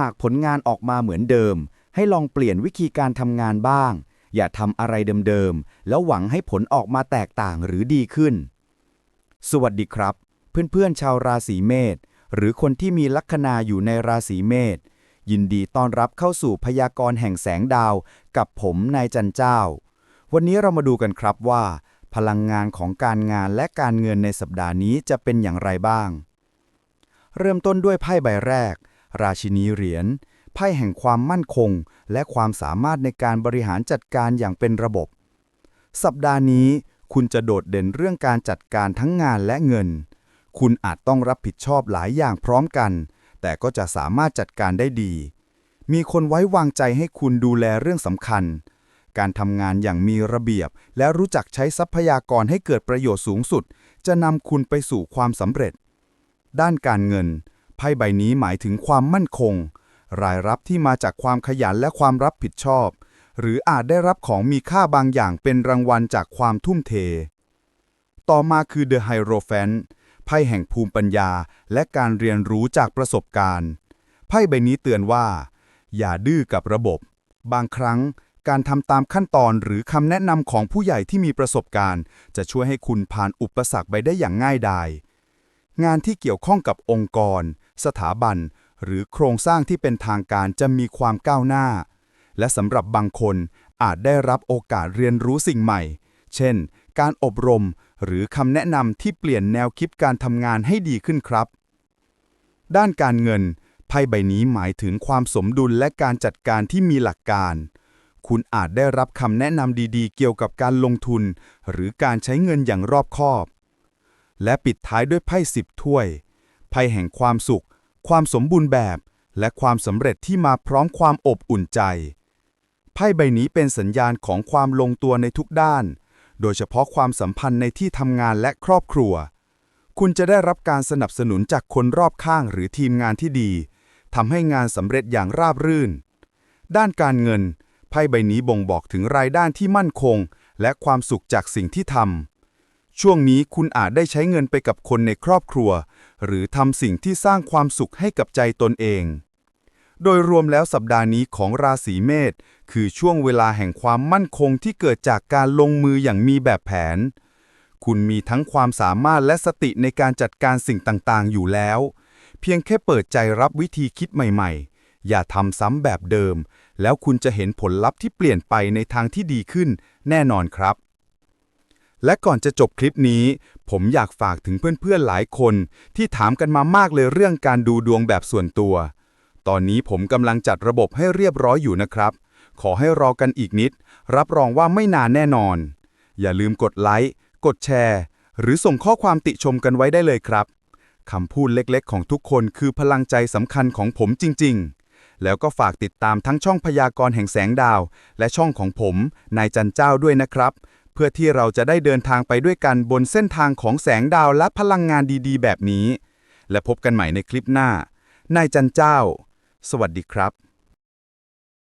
หากผลงานออกมาเหมือนเดิม ให้ลองเปลี่ยนวิธีการทำงานบ้าง อย่าทำอะไรเดิมๆ แล้วหวังให้ผลออกมาแตกต่างหรือดีขึ้น สวัสดีครับ เพื่อนๆชาวราศีเมษหรือคนที่มีลัคนาอยู่ในราศีเมษยินดีต้อนรับเข้าสู่พยากรณ์แห่งแสงดาว กับผมนายจันเจ้า วันนี้เรามาดูกันครับว่า พลังงานของการงานและการเงินในสัปดาห์นี้จะเป็นอย่างไรบ้าง เริ่มต้นด้วยไพ่ใบแรก ราชินีเหรียญไพ่แห่งความมั่นคง และความสามารถในการบริหารจัดการอย่างเป็นระบบ สัปดาห์นี้ คุณจะโดดเด่นเรื่องการจัดการทั้งงานและเงิน คุณอาจต้องรับผิดชอบหลายอย่างพร้อมกัน แต่ก็จะสามารถจัดการได้ดี มีคนไว้วางใจให้คุณดูแลเรื่องสำคัญ การทำงานอย่างมีระเบียบ และรู้จักใช้ทรัพยากรให้เกิดประโยชน์สูงสุด จะนำคุณไปสู่ความสำเร็จ ด้านการเงิน ไพ่ใบนี้หมายถึงความมั่นคง รายรับที่มาจากความขยันและความรับผิดชอบ หรืออาจได้รับของมีค่าบางอย่างเป็นรางวัลจากความทุ่มเท ต่อมาคือ The Hierophant ไพ่แห่งภูมิปัญญาและการเรียนรู้จากประสบการณ์ ไพ่ใบนี้เตือนว่า อย่าดื้อกับระบบ บางครั้งการทำตามขั้นตอนหรือคำแนะนำของผู้ใหญ่ที่มีประสบการณ์ จะช่วยให้คุณผ่านอุปสรรคไปได้อย่างง่ายดาย งานที่เกี่ยวข้องกับองค์กร สถาบัน หรือโครงสร้างที่เป็นทางการจะมีความก้าวหน้า และสำหรับบางคนอาจได้รับโอกาสเรียนรู้สิ่งใหม่ เช่น การอบรม หรือคำแนะนำที่เปลี่ยนแนวคิดการทำงานให้ดีขึ้นครับ ด้านการเงิน ไพ่ใบนี้หมายถึงความสมดุลและการจัดการที่มีหลักการ คุณอาจได้รับคำแนะนำดีๆ เกี่ยวกับการลงทุน หรือการใช้เงินอย่างรอบคอบ และปิดท้ายด้วยไพ่สิบถ้วย ไพ่แห่งความสุข ความสมบูรณ์แบบ และความสำเร็จที่มาพร้อมความอบอุ่นใจ ไพ่ใบนี้เป็นสัญญาณของความลงตัวในทุกด้าน โดยเฉพาะความสัมพันธ์ในที่ทำงานและครอบครัว คุณจะได้รับการสนับสนุนจากคนรอบข้างหรือทีมงานที่ดีทำให้งานสำเร็จอย่างราบรื่น ด้านการเงิน ไพ่ใบนี้บ่งบอกถึงรายได้ที่มั่นคง และความสุขจากสิ่งที่ทำ ช่วงนี้คุณอาจได้ใช้เงินไปกับคนในครอบครัว หรือทำสิ่งที่สร้างความสุขให้กับใจตนเอง โดยรวมแล้วสัปดาห์นี้ของราศีเมษคือช่วงเวลาแห่งความมั่นคงที่เกิดจากการลงมืออย่างมีแบบแผน คุณมีทั้งความสามารถและสติในการจัดการสิ่งต่างๆ อยู่แล้ว เพียงแค่เปิดใจรับวิธีคิดใหม่ๆ อย่าทำซ้ำแบบเดิม แล้วคุณจะเห็นผลลัพธ์ที่เปลี่ยนไปในทางที่ดีขึ้น แน่นอนครับ และก่อนจะจบคลิปนี้ ผมอยากฝากถึงเพื่อนๆหลายคน ที่ถามกันมามากเลยเรื่องการดูดวงแบบส่วนตัว ตอนนี้ผมกำลังจัดระบบให้เรียบร้อยอยู่นะครับ ขอให้รอกันอีกนิด รับรองว่าไม่นานแน่นอน อย่าลืมกดไลค์ กดแชร์ หรือส่งข้อความติชมกันไว้ได้เลยครับคำพูดเล็กๆ ของทุกคนคือพลังใจสำคัญของผมจริง ๆแล้วก็ฝากติดตามทั้งช่องพยากรณ์แห่งแสงดาว และช่องของผม นายจันเจ้าด้วยนะครับ เพื่อที่เราจะได้เดินทางไปด้วยกันบนเส้นทางของแสงดาวและพลังงานดีๆ แบบนี้ และพบกันใหม่ในคลิปหน้านายจันเจ้า สวัสดีครับ